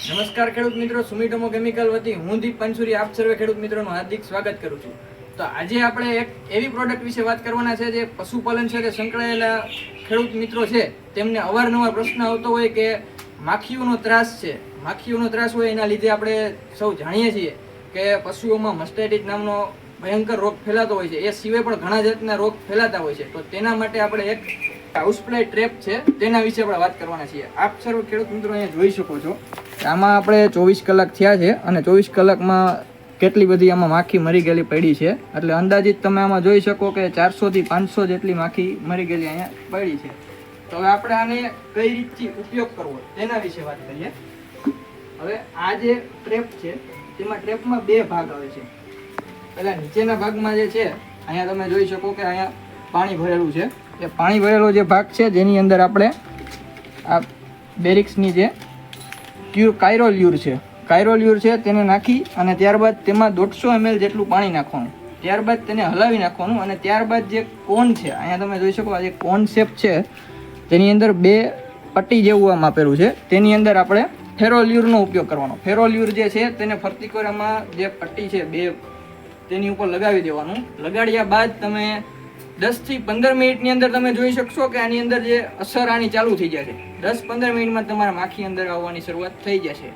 નમસ્કાર ખેડૂત મિત્રો સુમિટોમો કેમિકલ વતી હું દીપ પંચુરી, આપ સર્વે ખેડૂત મિત્રોનું હાર્દિક સ્વાગત કરું છું. તો આજે આપણે એક એવી પ્રોડક્ટ વિશે વાત કરવાના છે જે પશુપાલન સાથે સંકળાયેલા ખેડૂત મિત્રો છે, તેમને અવારનવાર પ્રશ્ન આવતો હોય કે માખીઓનો ત્રાસ છે. માખીઓનો ત્રાસ હોય એના લીધે આપણે સૌ જાણીએ છીએ કે પશુઓમાં મસ્ટાઇટિસ નામનો ભયંકર રોગ ફેલાતો હોય છે. એ સિવાય પણ ઘણા જાતના રોગ ફેલાતા હોય છે. તો તેના માટે આપણે એક હાઉસપ્લાય ટ્રેપ છે, તેના વિશે આપણે વાત કરવાના છીએ. આપ સર્વ ખેડૂત મિત્રો અહીંયા જોઈ શકો છો. આમાં આપણે ચોવીસ કલાક થયા છે અને ચોવીસ કલાકમાં કેટલી બધી આમાં માખી મરી ગયેલી પડી છે. એટલે અંદાજિત તમે આમાં જોઈ શકો કે ચારસોથી પાંચસો જેટલી માખી મરી ગયેલી અહીંયા પડી છે. તો હવે આપણે આને કઈ રીતથી ઉપયોગ કરવો તેના વિશે વાત કરીએ. હવે આ જે ટ્રેપ છે, તેમાં ટ્રેપમાં બે ભાગ આવે છે. એટલે નીચેના ભાગમાં જે છે, અહીંયા તમે જોઈ શકો કે અહીંયા પાણી ભરેલું છે. એ પાણી ભરેલો જે ભાગ છે, જેની અંદર આપણે આ બેરિક્સની જે ક્યુ કાયરોલ્યુર છે. કાયરોલ્યુર છે, તેને નાખી અને ત્યારબાદ તેમાં દોઢસો એમએલ જેટલું પાણી નાખવાનું. ત્યારબાદ તેને હલાવી નાખવાનું અને ત્યારબાદ જે કોન છે, અહીંયા તમે જોઈ શકો આ જે કોન શેપ છે, તેની અંદર બે પટ્ટી જેવું આમ આપેલું છે. તેની અંદર આપણે ફેરોલ્યુરનો ઉપયોગ કરવાનો. ફેરોલ્યુર જે છે, તેને ફરતી કોરામાં જે પટ્ટી છે, બે, તેની ઉપર લગાવી દેવાનું. લગાડ્યા બાદ તમે દસથી પંદર મિનિટની અંદર તમે જોઈ શકશો કે આની અંદર જે અસર આની ચાલુ થઈ જશે. દસ પંદર મિનિટમાં તમારા માખી અંદર આવવાની શરૂઆત થઈ જશે.